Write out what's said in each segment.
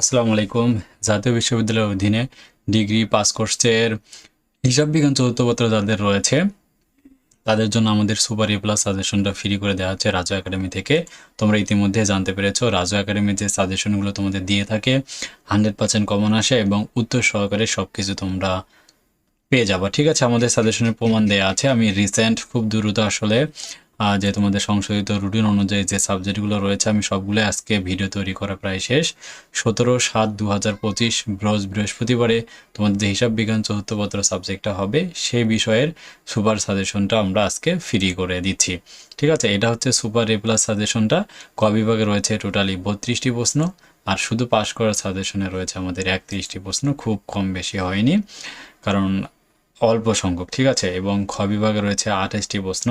আসসালামু আলাইকুম। জাতীয় বিশ্ববিদ্যালয়ের অধীনে ডিগ্রি পাস কোর্সের হিসাব বিজ্ঞান চতুর্থ পত্র যাদের রয়েছে, তাদের জন্য আমাদের সুপার এ প্লাস সাজেশনটা ফ্রি করে দেওয়া হচ্ছে রাজু একাডেমি থেকে। তোমরা ইতিমধ্যে জানতে পেরেছ, রাজু একাডেমি যে সাজেশনগুলো তোমাদের দিয়ে থাকে, হান্ড্রেড পার্সেন্ট কমন আসে এবং উত্তর সহকারে সব কিছু তোমরা পেয়ে যাবা। ঠিক আছে, আমাদের সাজেশনের প্রমাণ দেওয়া আছে। আমি রিসেন্ট খুব দ্রুত আসলে যে তোমাদের সংশোধিত রুটিন অনুযায়ী যে সাবজেক্টগুলো রয়েছে, আমি সবগুলো আজকে ভিডিও তৈরি করা প্রায় শেষ। সতেরো সাত দু হাজার পঁচিশ ব্রজ বৃহস্পতিবারে তোমাদের যে হিসাব বিজ্ঞান চতুর্থপত্র সাবজেক্টটা হবে, সেই বিষয়ের সুপার সাজেশনটা আমরা আজকে ফ্রি করে দিচ্ছি। ঠিক আছে, এটা হচ্ছে সুপার এ প্লাস সাজেশনটা। ক বিভাগে রয়েছে টোটালি বত্রিশটি প্রশ্ন, আর শুধু পাশ করার সাজেশনে রয়েছে আমাদের একত্রিশটি প্রশ্ন, খুব কম বেশি হয়নি, কারণ অল্প সংখ্যক। ঠিক আছে, এবং খ বিভাগে রয়েছে আঠাশটি প্রশ্ন।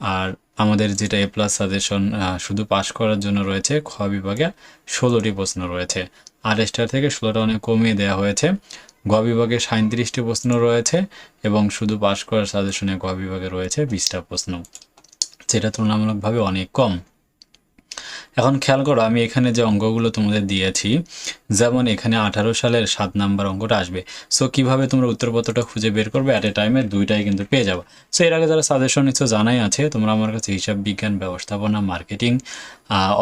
আর আমাদের যেটা এ প্লাস সাজেশন শুধু পাশ করার জন্য রয়েছে, খ বিভাগে ষোলোটি প্রশ্ন রয়েছে। আড়াইশটার থেকে ষোলোটা অনেক কমিয়ে দেওয়া হয়েছে। গ বিভাগে সাঁত্রিশটি প্রশ্ন রয়েছে এবং শুধু পাশ করার সাজেশনে গ বিভাগে রয়েছে বিশটা প্রশ্ন। যেটা তুলনামূলকভাবে অনেক কম। এখন খেয়াল করো, আমি এখানে যে অঙ্কগুলো তোমাদের দিয়েছি, যেমন এখানে আঠারো সালের সাত নাম্বার অঙ্কটা আসবে। সো কীভাবে তোমরা উত্তরপত্রটা খুঁজে বের করবে? অ্যাট এ টাইমে দুইটাই কিন্তু পেয়ে যাব। সো এর আগে যারা সাজেশন নিচ্ছ, জানাই আছে, তোমরা আমার কাছে হিসাব বিজ্ঞান, ব্যবস্থাপনা মার্কেটিং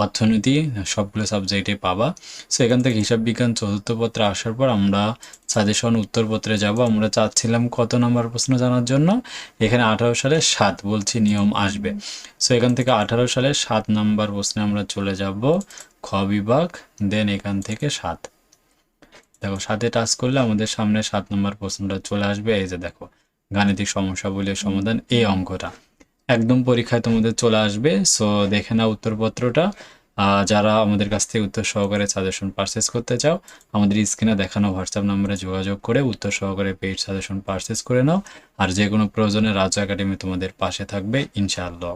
অর্থনীতি, সবগুলো সাবজেক্টে পাবা। সো এখান থেকে হিসাব বিজ্ঞান চতুর্থ পত্রে আসার পর আমরা সাজেশন উত্তরপত্রে যাব। আমরা চাচ্ছিলাম কত নাম্বার প্রশ্ন জানার জন্য? এখানে আঠারো সালে সাত বলছি, নিয়ম আসবে। সো এখান থেকে আঠারো সালে সাত নাম্বার প্রশ্নে আমরা চলে যাব খ বিভাগ দেন এখান থেকে সাত। দেখো সাথে টাচ করলে আমাদের সামনে সাত নম্বর প্রশ্নটা চলে আসবে। এই যে দেখো, গাণিতিক সমস্যা বলে সমাধান এই অঙ্কটা। একদম পরীক্ষায় তোমাদের চলে আসবে। সো দেখে নাও উত্তরপত্রটা। যারা আমাদের কাছ থেকে উত্তর সহকারে সাজেশন পারচেস করতে চাও, আমাদের স্ক্রিনে দেখানো হোয়াটসঅ্যাপ নম্বরে যোগাযোগ করে উত্তর সহকারে পেইড সাজেশন পারচেস করে নাও। আর যে কোনো প্রয়োজনে রাজু একাডেমি তোমাদের পাশে থাকবে, ইনশাআল্লাহ।